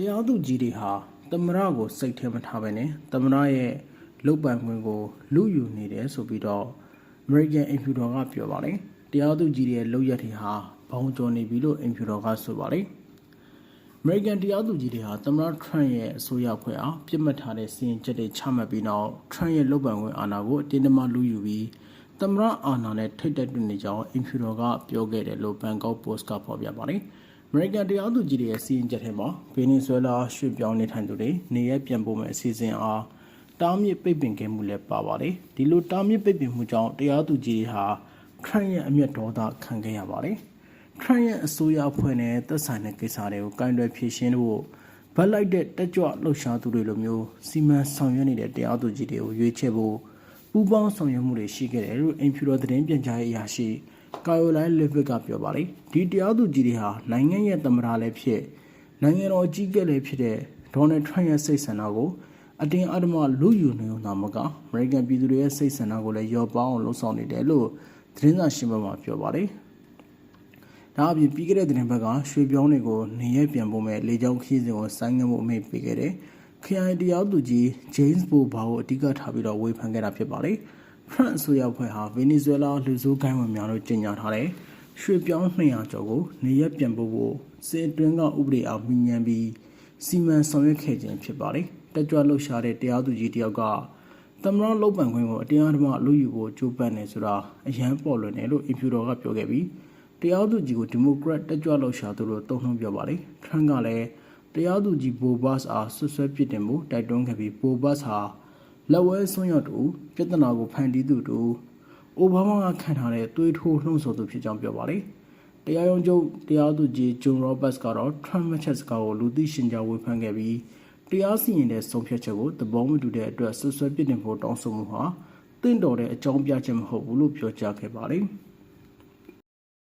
တရားသူကြီးတွေဟာသမရကိုစိတ်ထဲမထားဘဲနဲ့သမရရဲ့လုတ်ပိုင်ခွင့်ကိုလူယူနေတယ်ဆိုပြီးတော့ American Imperial ကပြောပါတယ်တရားသူကြီးတွေရဲ့လုတ်ရက်တွေဟာဘောင်ကျော်နေပြီလို့ Imperial ကဆိုပါတယ် American တရားသူကြီးတွေဟာသမရ Trump ရဲ့အစိုးရဖွဲ့အားပြစ်မှတ်ထားတဲ့စီရင်ချက်တွေချမှတ်ပြီးနောက် Trump ရဲ့လုတ်ပိုင်ခွင့်အာဏာကိုအတင်းအဓမ္မလူယူပြီးသမရအာဏာနဲ့ထိတ်တက်တွေ့နေကြောင်း Imperial ကပြောခဲ့တယ်လို့ Bangkok Post ကဖော်ပြပါတယ်။ American တရားသူကြီးတွေရဲ့စီရင်ချက်ထဲမှာဗင်နီဇွဲလားရွှေ့ပြောင်းနေထိုင်သူတွေနေရပြန်ပို့မဲ့အစီအစဉ်အားတားမြစ်ပိတ်ပင်ခဲ့မှုလည်းပါပါတယ်။ဒီလိုတားမြစ်ပိတ်ပင်မှုကြောင့်တရားသူကြီးတွေဟာ Trump ရဲ့အမျက်ဒေါသခံခဲ့ရပါတယ်။ Trump ရဲ့အစိုးရအဖွဲ့နဲ့သက်ဆိုင်တဲ့ကိစ္စတွေကိုကင်တွယ်ဖြေရှင်းဖို့ဗတ်လိုက်တဲ့တက်ကြွလှုပ်ရှားသူတွေလိုမျိုးစီမံဆောင်ရွက်နေတဲ့တရားသူကြီးတွေကိုရွေးချယ်ဖို့ပူးပေါင်းဆောင်ရွက်မှုတွေရှိခဲ့တယ်လို့အင်ဖြူတော်သတင်းပြန်ကြားရေးအရာရှိ ကာယိုလိုင်းလစ်ဗစ်ကပြောပါတယ်ဒီတရားသူကြီးတွေဟာနိုင်ငံရဲ့သမ္မတလည်းဖြစ်နိုင်ငံတော်အကြီးအကဲလည်းဖြစ်တဲ့ဒေါ်နယ်ထရန့်ရဲ့စိတ်ဆန္ဒကိုအတင်းအဓမ္မလူယူနေုံသာမကအမေရိကန်ပြည်သူတွေရဲ့စိတ်ဆန္ဒကိုလည်းရောပေါင်းအောင်လှုံ့ဆော်နေတယ်လို့သတင်းစာရှင်းပွဲမှာပြောပါတယ်ဒါအပြင်ပြီးခဲ့တဲ့သတင်းပတ်ကရွှေပြောင်းတွေကိုနေရပြန်ဖို့မဲ့လေကြောင်းခီးစဉ်ကိုဆိုင်းငံ့မှုအမိန့်ပေးခဲ့တယ်။ခရိုင်တရားသူကြီး James Boba ကိုအဓိကထားပြီးတော့ဝေဖန်ခဲ့တာဖြစ်ပါတယ်။ France အစိုးရဖွဲ့ဟာဗင်နီဇွဲလားလူဆိုးကိုင်းဝင်များလို့ကြေညာထားတဲ့ရွှေပြောင်း200ကျော်ကိုနေရပြန်ဖို့ကိုစစ်အတွင်းကဥပဒေအောင်မြင်ပြီးစီမံဆောင်ရွက်ခဲ့ခြင်းဖြစ်ပါတယ်။တက်ကြွလှုပ်ရှားတဲ့တရားသူကြီးတယောက်ကသမရလုတ်ပန်ခွင့်ကိုအတင်းအဓမ္မလူယူဖို့ကြိုးပမ်းနေဆိုတာအရန်ပေါ်လွင်တယ်လို့အင်ဖြူတော်ကပြောခဲ့ပြီးတရားသူကြီးကိုဒီမိုကရက်တက်ကြွလှုပ်ရှားသူတို့တုံ့နှုံပြောပါတယ်ထရန့်ကလည်းတရားသူကြီးဘိုဘတ်အားဆွဆွဲပစ်တင်မှုတိုက်တွန်းခဲ့ပြီးဘိုဘတ်ဟာ လက်ဝဲဆွံ့ရတူပြဿနာကိုဖန်တီးသူတူအိုဘားမားကခံထားတဲ့သွေးထိုးလှုံ့ဆော်သူဖြစ်ကြောင်းပြောပါတယ်တရားရုံးချုပ်တရားသူကြီးဂျွန်ရောဘတ်စ်ကတော့ထရန့်မချက်စကားကိုလူသိရှင်ကြားဝေဖန်ခဲ့ပြီးတရားစီရင်တဲ့ဆုံးဖြတ်ချက်ကိုသဘောမတူတဲ့အတွက်ဆွဆွဲပစ်တင်ဖို့တောင်းဆိုမှုဟာတင့်တော်တဲ့အကြောင်းပြချက်မဟုတ်ဘူးလို့ပြောကြားခဲ့ပါတယ်။